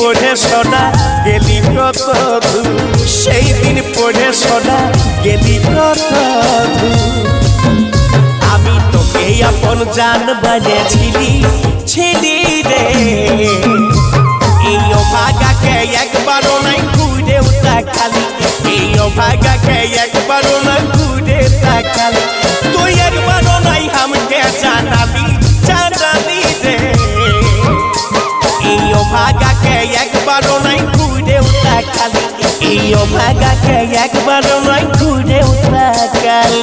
পড়ে সোনা গেলি কত সেই দিন পড়ে সোনা গেলি কত আমি তোকে আপন জান বানিয়েছিলি, ছিলি রে। এই অভাগাকে একবারও নাই ঘুরেও তাকালি এই অভাগাকে একবারও অভাগাকে একবারও নাই ঘুরেও তাকালি এই অভাগাকে একবারও নাই ঘুরেও তাকালি